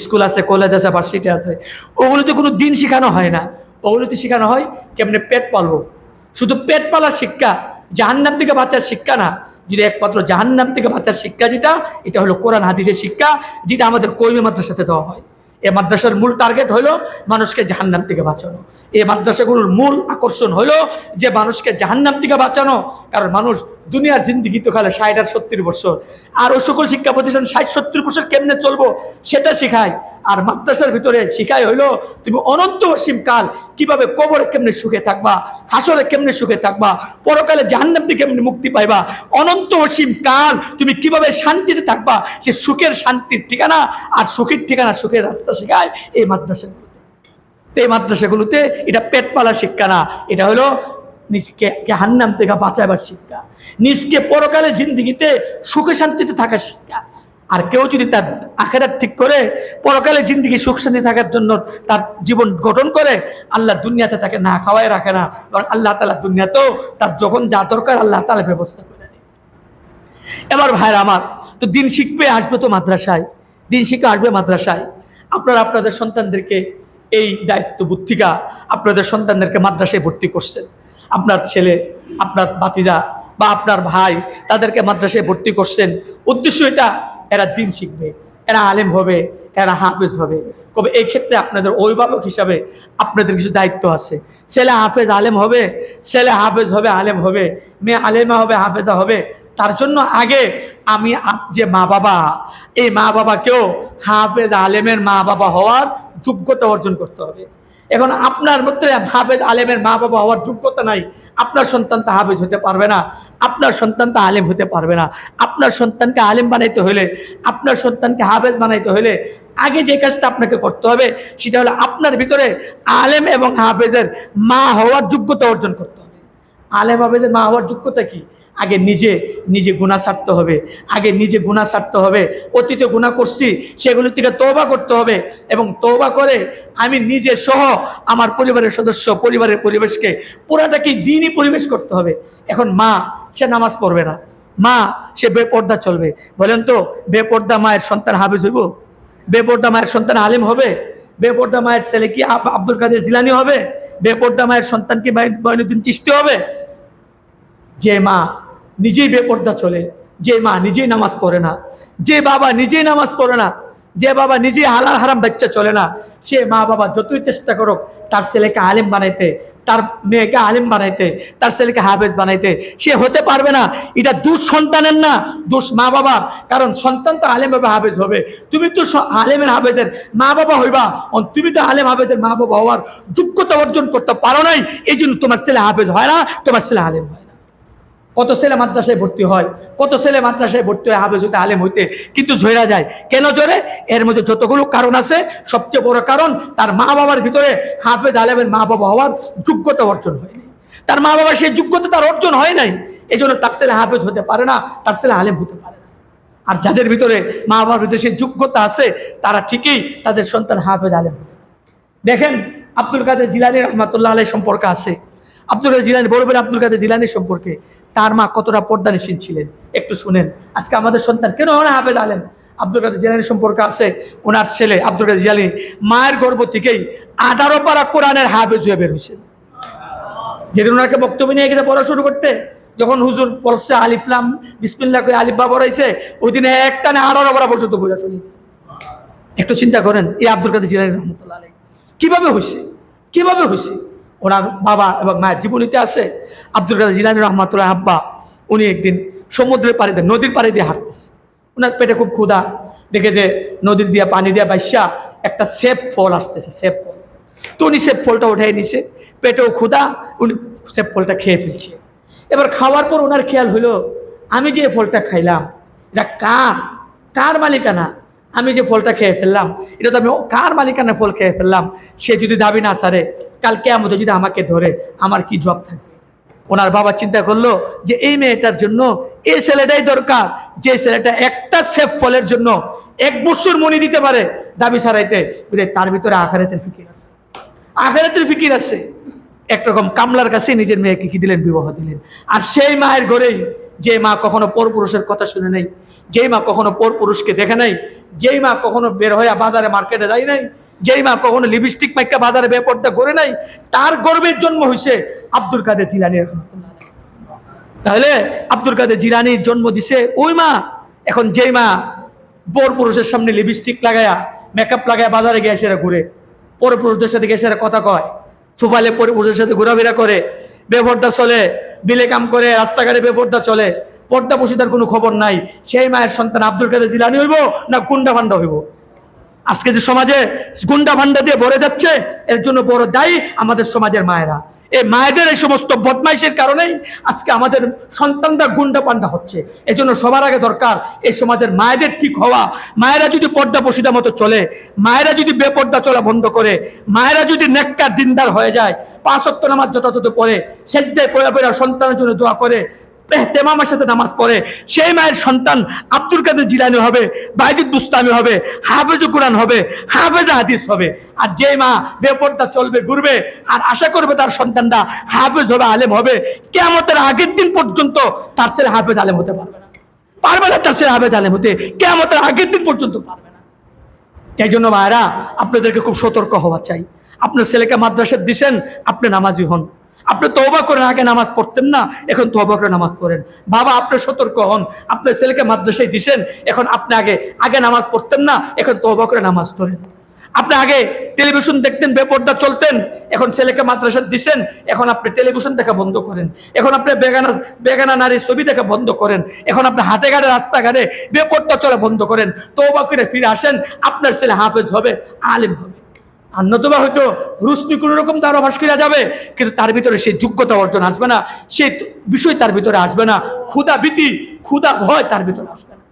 School আছে college আছে varsity আছে। ওগুলোতে কোনো দিন শেখানো হয় না। ওগুলোতে শেখানো হয় কেমনে পেট পালবো। শুধু পেট পালার শিক্ষা, জাহান্নাম থেকে বাচ্চার শিক্ষা না। যদি একমাত্র জাহান্নাম থেকে বাচ্চার শিক্ষা যেটা, এটা হলো কোরআন, হাদিসের শিক্ষা, যেটা আমাদের কর্মী মাত্রার সাথে দেওয়া হয়। এই মাদ্রাসার মূল টার্গেট হলো মানুষকে জাহান্নাম থেকে বাঁচানো। এই মাদ্রাসাগুলোর মূল আকর্ষণ হলো যে মানুষকে জাহান্নাম থেকে বাঁচানো, কারণ মানুষ দুনিয়ার জিন্দিগি তো খালে ষাট আর সত্তর বছর। আর ওই সকল শিক্ষা প্রতিষ্ঠান ষাট, সত্তর বছর কেমনে চলবো সেটা শেখায়। আর মাদ্রাসার ভিতরে শিখাই হইল, তুমি অনন্ত অসীম কাল কীভাবে কবরে কেমনে সুখে থাকবা, হাসরে কেমনে সুখে থাকবা, পরকালে জাহান্নাম থেকে কেমনে মুক্তি পাইবা, অনন্ত অসীম কাল তুমি কীভাবে শান্তিতে থাকবা, সে সুখের শান্তির ঠিকানা আর সুখের ঠিকানা, সুখের রাস্তা শেখায় এই মাদ্রাসাগুলোতে এই মাদ্রাসাগুলোতে এটা পেট পালা শিক্ষা না, এটা হলো নিজকে হান্নাম থেকে বাঁচাবার শিক্ষা, নিজকে পরকালে জিন্দিগিতে সুখে শান্তিতে থাকার শিক্ষা। আর কেউ যদি তার আখেরাত ঠিক করে, পরকালে জিন্দিগি সুখ শান্তি থাকার জন্য তার জীবন গঠন করে, আল্লাহ দুনিয়াতে তাকে না খাওয়াই রাখে না, কারণ আল্লাহ তালা দুনিয়াতেও তার যখন যা দরকার আল্লাহ তালা ব্যবস্থা করে এবার ভাইরা আমার, তো দিন শিখবে, আসবে তো মাদ্রাসায়। দিন শিখে আসবে মাদ্রাসায়। আপনারা আপনাদের সন্তানদেরকে এই দায়িত্ব বুদ্ধিকা আপনাদের সন্তানদেরকে মাদ্রাসায় ভর্তি করছেন। আপনার ছেলে, আপনার বাতিজা বা আপনার ভাই তাদেরকে মাদ্রাসায় ভর্তি করছেন। উদ্দেশ্য এটা এরা দিন শিখবে, এরা আলেম হবে, এরা হাফেজ হবে। কবে এই ক্ষেত্রে আপনাদের অভিভাবক হিসাবে আপনাদের কিছু দায়িত্ব আছে। ছেলে হাফেজ আলেম হবে, ছেলে হাফেজ হবে, আলেম হবে, মেয়ে আলেমা হবে, হাফেজা হবে, তার জন্য আগে আমি যে মা বাবা, এই মা বাবাকেও হাফেজ আলেমের মা বাবা হওয়ার যোগ্যতা অর্জন করতে হবে। এখন আপনার মধ্যে হাফেজ আলেমের মা বাবা হওয়ার যোগ্যতা নাই। আপনার সন্তান তো হাফেজ হতে পারবে না। আপনার সন্তান তো আলেম হতে পারবে না। আপনার সন্তানকে আলেম বানাইতে হলে আপনার সন্তানকে হাফেজ বানাইতে হলে আগে যে কাজটা আপনাকে করতে হবে, সেটা হলো আপনার ভিতরে আলেম এবং হাফেজের মা হওয়ার যোগ্যতা অর্জন করতে হবে। আলেম হাফেজের মা হওয়ার যোগ্যতা কি? আগে নিজে নিজে গুণা ছাড়তে হবে। আগে নিজে গুণা ছাড়তে হবে। অতীতে গুণা করছি, সেগুলো থেকে তৌবা করতে হবে এবং তৌবা করে আমি নিজে সহ আমার পরিবারের সদস্য, পরিবারের পরিবেশকে পুরাটাকে দিনই পরিবেশ করতে হবে। এখন মা, সে নামাজ পড়বে না। মা, সে বেপর্দা চলবে। বলেন তো, বেপর্দা মায়ের সন্তান হাফিজ হইব? বেপর্দা মায়ের সন্তান আলিম হবে? বেপর্দা মায়ের ছেলে কি আব- আব্দুল কাদের জিলানি হবে? বেপর্দা মায়ের সন্তান কি বাইনুদ্দিন চিস্তি হবে? যে মা নিজেই বেপর্দা চলে। যে মা নিজেই নামাজ পড়ে না। যে বাবা নিজেই নামাজ পড়ে না। যে বাবা নিজেই হালাল হারাম বাচ্চা চলে না। সে মা বাবা যতই চেষ্টা করুক, তার ছেলেকে আলেম বানাইতে, তার মেয়েকে আলেম বানাইতে, তার ছেলেকে হাফেজ বানাইতে, সে হতে পারবে না। এটা দুষ সন্তানের না, দোষ মা বাবার। কারণ সন্তান তো আলেম হবে হাফেজ হবে। তুমি তো আলেমের হাফেজের মা বাবা হইবা। তুমি তো আলেম হাফেজের মা বাবা হওয়ার যোগ্যতা অর্জন করতে পারো নাই। এই জন্য তোমার ছেলে হাফেজ হয় না, তোমার ছেলে আলেম হয় কত ছেলে মাদ্রাসায় ভর্তি হয়, কত ছেলে মাদ্রাসায় ভর্তি হয়, হাফেজ হইতে আলেম হইতে, কিন্তু ঝরা যায়। কেন জোরে এর মধ্যে যতগুলো কারণ আছে, সবচেয়ে বড় কারণ তার মা বাবার ভিতরে হাফেজ আলেমের মা বাবা হওয়ার যোগ্যতা অর্জন হয়নি তার মা বাবার সেই যোগ্যতা তার অর্জন হয় নাই এই জন্য তার ছেলে হাফেজ হতে পারে না, তার ছেলে আলেম হতে পারে না। আর যাদের ভিতরে মা বাবার ভিতরে সেই যোগ্যতা আছে, তারা ঠিকই তাদের সন্তান হাফেজ আলেম দেখেন, আব্দুল কাদের জিলানি রহমাতুল্লাহ আলাই সম্পর্ক আছে। আব্দুল কাদের জিলানি, বড় আব্দুল কাদের জিলানির সম্পর্কে। তার মা কতটা পর্দানিসীন ছিলেন? একটু শুনেন। আজকে আমাদের সন্তান কেন না হাফেজ আলেম? আব্দুল কাদের জিলানির সম্পর্ক আছে। ওনার ছেলে আব্দুল কাদের জিলানি মায়ের গর্ভ থেকেই আঠারো পারা কোরআনের হাফেজ হয়ে বের হয়েছেন। যেদিন ওনাকে বক্তব্য নিয়ে গেছে পড়া শুরু করতে, যখন হুজুর পড়ছে আলিফলাম বিসমিল্লা করে আলিফবা পড়াইছে ওই দিনে একটানে আঠারো পারা পর্যন্ত বোঝা চলি একটু চিন্তা করেন, এই আব্দুল কাদের জিলানি রহমতুল্লাহ আলাই কীভাবে হয়েছে কীভাবে হয়েছে ওনার বাবা এবং মায়ের জীবনীতে আছে। আব্দুল কাদের জিলানি রহমাতুল্লাহ আব্বা, উনি একদিন সমুদ্রের পাড়ে দিয়ে নদীর পাড়ে দিয়ে হাঁটতেছে। ওনার পেটে খুব ক্ষুধা। দেখে যে নদীর দিয়ে পানি দিয়ে বাইসা একটা সেপ ফল আসতেছে, সেপ ফল। তো উনি সেপ ফলটা উঠাই নিছে। পেটেও ক্ষুধা, উনি সেপ ফলটা খেয়ে ফেলছে। এবার খাওয়ার পর ওনার খেয়াল হলো, আমি যে ফলটা খাইলাম, এটা কার? কার মালিকানা? আমি যে ফলটা খেয়ে ফেললাম, এটা তো আমি কার মালিকানা ফল খেয়ে ফেললাম? সে যদি দাবি না সারে, কাল কেমন যদি আমাকে ধরে, আমার কি জব থাকবে? ওনার বাবা চিন্তা করল যে এই মেয়েটার জন্য এই ছেলেটাই দরকার, যে ছেলেটা একটা সেফ ফলের জন্য এক বছর মনি দিতে পারে দাবি সারাইতে। তার ভিতরে আখারাতের ফিকির আছে। আখারাতের ফিকির আছে। একরকম কামলার কাছে নিজের মেয়েকে কি দিলেন, বিবাহ দিলেন। আর সেই মায়ের ঘরেই যে মা কখনো পরপুরুষের কথা শুনে নেই যেই মা কখনো পর পুরুষকে দেখে নাই, যেই মা কখনো বের হয়ে বাজারে মার্কেটে যায় নাই, যেই মা কখনো লিপস্টিক মাইকা বাজারে বেপর্দা করে নাই, তার গর্বের জন্ম হয়েছে আব্দুল কাদের জিলানি তাহলে আব্দুল কাদের জিলানির জন্ম দিছে ওই মা। এখন যেই মা বর পুরুষের সামনে লিপস্টিক লাগায়া মেকআপ লাগায়া বাজারে গিয়ে সেরা ঘুরে, পরে পুরুষদের সাথে গিয়ে সেরা কথা কয় ফুপালে পরে পুরুষের সাথে ঘোরাফেরা করে, বেপর্দা চলে, বিলে কাম করে, রাস্তাঘাটে বেপর্দা চলে পর্দা বসিতার কোনো খবর নাই। সেই মায়ের সন্তান আব্দুল কাদের জিলানি হইব না গুন্ডা ভান্ডা হইব? আজকে যে সমাজে গুন্ডা ভান্ডা দিয়ে ভরে যাচ্ছে, এর জন্য বড় দায়ী আমাদের সমাজের মায়েরা। এই মায়েদের এই সমস্ত বদমাইশের কারণেই আজকে আমাদের সন্তানরা গুন্ডা পান্ডা হচ্ছে। এই জন্য সবার আগে দরকার এই সমাজের মায়েদের ঠিক হওয়া। মায়েরা যদি পর্দা বসিদা মতো চলে, মায়েরা যদি বেপর্দা চলা বন্ধ করে, মায়েরা যদি নেককার দিনদার হয়ে যায়, পাঁচ অক্ট নামাজ যথাযথ পড়ে সেদ্ধায় পড়া পড়া সন্তানের জন্য দোয়া করে তেমামের সাথে নামাজ পড়ে, সেই মায়ের সন্তান আব্দুল কাদের জিলানি হবে, বাইজুদ বুস্তামি হবে হাফেজ কোরআন হবে, হাফেজ হাদিস হবে। আর যে মা বেপর্দা চলবে, ঘুরবে, আর আশা করবে তার সন্তানরা হাফেজ হবে, আলেম হবে কেমতের আগের দিন পর্যন্ত তার ছেলে হাফেজ, আলেম হতে পারবে না। পারবে না তার ছেলে হাফেজ, আলেম হতে কেমতের আগের দিন পর্যন্ত পারবে না। এই জন্য মায়েরা, আপনাদেরকে খুব সতর্ক হওয়া চাই। আপনার ছেলেকে মাদ্রাসা দিছেন, আপনি নামাজি হন। আপনি তওবা করেন আগে নামাজ পড়তেন না, এখন তওবা করে নামাজ পড়েন। বাবা, আপনি সতর্ক হন। আপনার ছেলেকে মাদ্রাসায় দিছেন, এখন আপনি আগে আগে নামাজ পড়তেন না, এখন তওবা করে নামাজ পড়েন আপনি আগে টেলিভিশন দেখতেন, বেপর্দা চলতেন, এখন ছেলেকে মাদ্রাসা দিছেন, এখন আপনি টেলিভিশন দেখা বন্ধ করেন। এখন আপনি বেগানা বেগানা নারীর ছবি দেখা বন্ধ করেন। এখন আপনি হাতে ঘাটে রাস্তাঘাটে বেপর্দা চলা বন্ধ করেন। তওবা করে ফিরে আসেন, আপনার ছেলে হাফেজ হবে, আলেম হবে। আর নতুবা হয়তো রুশনি কোনো রকম তার অভাস করা যাবে, কিন্তু তার ভিতরে সেই যোগ্যতা অর্জন আসবে না, সেই বিষয় তার ভিতরে আসবে না ক্ষুদা ভীতি ক্ষুদা ভয় তার ভিতরে আসবে না।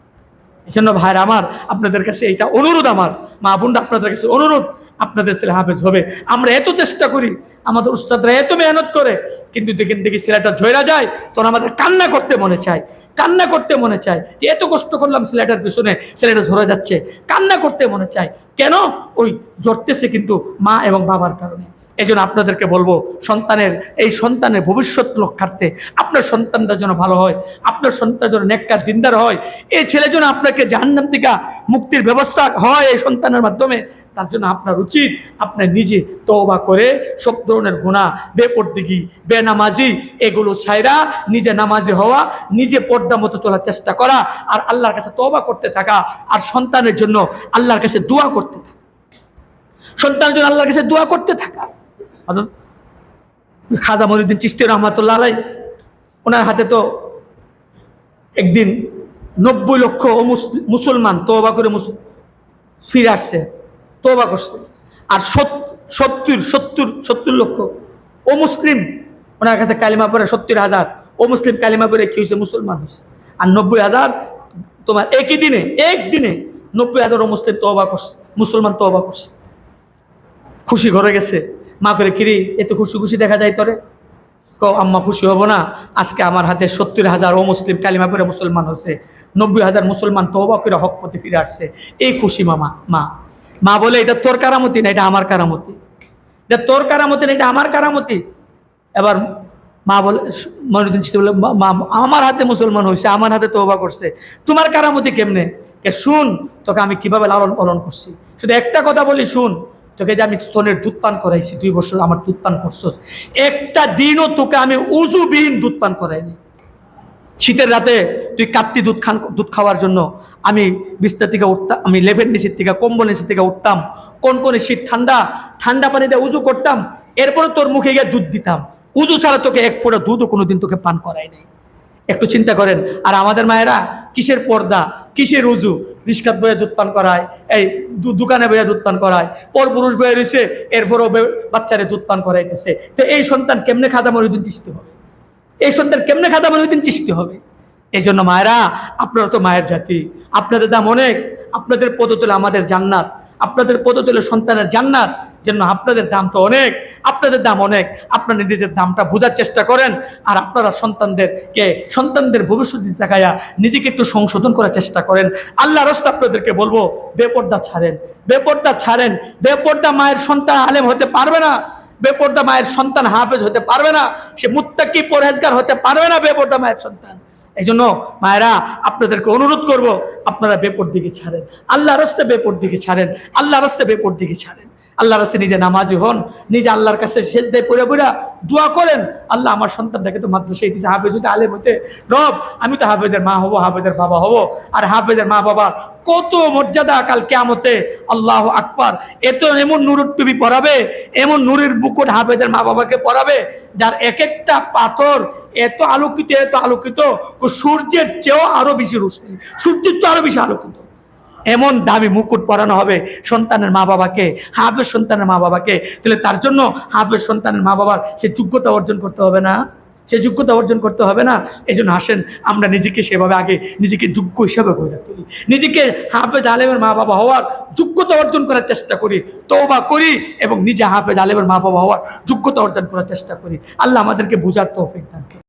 এই জন্য ভাইয়ের আমার, আপনাদের কাছে এইটা অনুরোধ আমার, মা বোনরা আপনাদের কাছে অনুরোধ, আপনাদের ছেলে হাফেজ হবে। আমরা এত চেষ্টা করি, আমাদের উস্তাদরা এত মেহনত করে কিন্তু দেখেন, দেখি ছেলেটা ঝয়রা যায়, তখন আমাদের কান্না করতে মনে চায়। কান্না করতে মনে চায় যে এত কষ্ট করলাম ছেলেটার পিছনে, ছেলেটা ঝরে যাচ্ছে। কান্না করতে মনে চায়। কেন? ওই ঝরতেছে কিন্তু মা এবং বাবার কারণে। এই জন্য আপনাদেরকে বলব, সন্তানের, এই সন্তানের ভবিষ্যৎ লক্ষ্যার্থে আপনার সন্তানটা যেন ভালো হয়, আপনার সন্তান যেন নেককার, দিনদার হয়। এই ছেলে যেন আপনাকে জাহান্নাম মুক্তির ব্যবস্থা হয় এই সন্তানের মাধ্যমে। তার জন্য আপনার উচিত আপনার নিজে তওবা করে সব ধরনের গুণা বেপর্দিগি, বেনামাজি এগুলো সাইরা নিজে নামাজি হওয়া, নিজে পর্দা মতো চলার চেষ্টা করা আর আল্লাহর কাছে তওবা করতে থাকা আর সন্তানের জন্য আল্লাহর কাছে দোয়া করতে থাকা। সন্তানের জন্য আল্লাহর কাছে দোয়া করতে থাকা। খাজা মহিউদ্দিন চিস্তি রহমাতুল্লাহ আলাই ওনার হাতে তো একদিন নব্বই লক্ষ মুসলমান তওবা করে ফিরে আসছে। তওবা করছে। আর সত- সত্তর সত্তর সত্তর লক্ষ। ও মুসলিম, ওনার কাছে কালিমা পরে সত্তর হাজার। ও মুসলিম কালিমা পরে কি হয়েছে? মুসলমান হয়েছে। আর নব্বই হাজার তোমার একই দিনে, একদিনে নব্বই হাজার ও মুসলিম তওবা করছে, মুসলমান তওবা করছে। খুশি ঘরে গেছে। মা করে কিরি, এত খুশি খুশি দেখা যায় তোরে? ক আম্মা, খুশি হব না। আজকে আমার হাতে সত্তর হাজার ও মুসলিম কালিমা করে মুসলমান হচ্ছে নব্বই হাজার মুসলমান তওবা করে হক পথে ফিরে আসছে। এই খুশি মামা, মা। মা বলে, এটা তোর কারামতি না, এটা আমার কারামতি। এটা তোর কারামতি না, এটা আমার কারামতি? এবার মা বলে, মনুদ্দিন বলে, "মা- আমার হাতে মুসলমান হয়েছে আমার হাতে তওবা করছে। তোমার কারামতি কেমনে? কে, শুন, তোকে আমি কীভাবে লালন পালন করছি? শুধু একটা কথা বলি, শুন, তোকে যে আমি স্তনের দুধ পান করাইছি দুই বছর আমার দুধ পান করছ একটা দিনও তোকে আমি উজুবিহীন দুধ পান করাইনি। শীতের রাতে তুই কাত্তি দুধ খান, দুধ খাওয়ার জন্য আমি বিস্তার থেকে উঠতাম, আমি লেভেল নিচের থেকে কম্বল নিচের থেকে উঠতাম, কোন কোন শীত, ঠান্ডা ঠান্ডা পানিতে উজু করতাম, এরপরে তোর মুখে গিয়ে দুধ দিতাম। উজু ছাড়া তোকে এক ফোঁটা দুধও কোনোদিন তোকে পান করাই নাই। একটু চিন্তা করেন, আর আমাদের মায়েরা কিসের পর্দা, কিসের উজু? রিস্কাত বয়ে দুধ পান করায়, এই দোকানে বইয়া দুধ পান করায় পর পুরুষ বয়ে রয়েছে এরপরও বাচ্চারে দুধ পান করাইতেছে। তো এই সন্তান কেমনে খাদা মরিদিন তিসতে হবে? এই সন্তান কেমনে খাদা মরিদিন চিস্তি হবে। এই জন্য মায়েরা, আপনারা তো মায়ের জাতি। আপনাদের দাম অনেক। আপনাদের পদতলে আমাদের জান্নাত। আপনাদের পদতলে সন্তানের জান্নাত। জন্য আপনাদের দাম তো অনেক। আপনাদের দাম অনেক। আপনারা নিজেদের দামটা বোঝার চেষ্টা করেন। আর আপনারা সন্তানদেরকে, সন্তানদের ভবিষ্যৎ তাকাইয়া নিজেকে একটু সংশোধন করার চেষ্টা করেন। আল্লাহ রস্তা আপনাদেরকে বলব, বেপর্দা ছাড়েন। বেপর্দা ছাড়েন। বেপর্দা মায়ের সন্তান আলেম হতে পারবে না। বেপর্দা মায়ের সন্তান হাফেজ হতে পারবে না। সে মুত্তাকি পরহেজগার হতে পারবে না বেপর্দা মায়ের সন্তান। এই জন্য মায়েরা, আপনাদেরকে অনুরোধ করব, আপনারা বেপর দিকে ছাড়েন। আল্লাহ রাস্তে বেপর দিকে ছাড়েন। আল্লাহ রাস্তে বেপর দিকে ছাড়েন। আল্লাহ রাস্তে নিজে নামাজি হন, নিজে আল্লাহর কাছে সেজদায় পড়ে পড়ে দোয়া করেন, আল্লাহ আমার সন্তানটাকে তো মাদ্রাসায় দিয়েছে হাফেজ হতে আলেম হতে রব, আমি তো হাফেজের মা হব, হাফেজের বাবা হব, আর হাফেজের মা বাবা কত মর্যাদা কাল কেয়ামতে, আল্লাহ আকবার এত এমন নুরুর টুপি পরাবে, এমন নুরের বুকুট হাফেজের মা বাবাকে পরাবে, যার এক একটা পাথর এত আলোকিত এত আলোকিত, ও সূর্যের চেয়েও আরও বেশি রোশনি, সূর্যের তো আরও বেশি আলোকিত। এমন দামি মুকুট পরানো হবে সন্তানের মা বাবাকে হাফের সন্তানের মা বাবাকে তাহলে তার জন্য হাফের সন্তানের মা বাবার সে যোগ্যতা অর্জন করতে হবে না? সে যোগ্যতা অর্জন করতে হবে না? এই জন্য আসেন, আমরা নিজেকে সেভাবে আগে নিজেকে যোগ্য হিসাবে গড়ে তুলি। নিজেকে হাফেজ আলেমের মা বাবা হওয়ার যোগ্যতা অর্জন করার চেষ্টা করি, তওবা করি এবং নিজে হাফেজ আলেমের মা বাবা হওয়ার যোগ্যতা অর্জন করার চেষ্টা করি। আল্লাহ আমাদেরকে বোঝার দান করুন।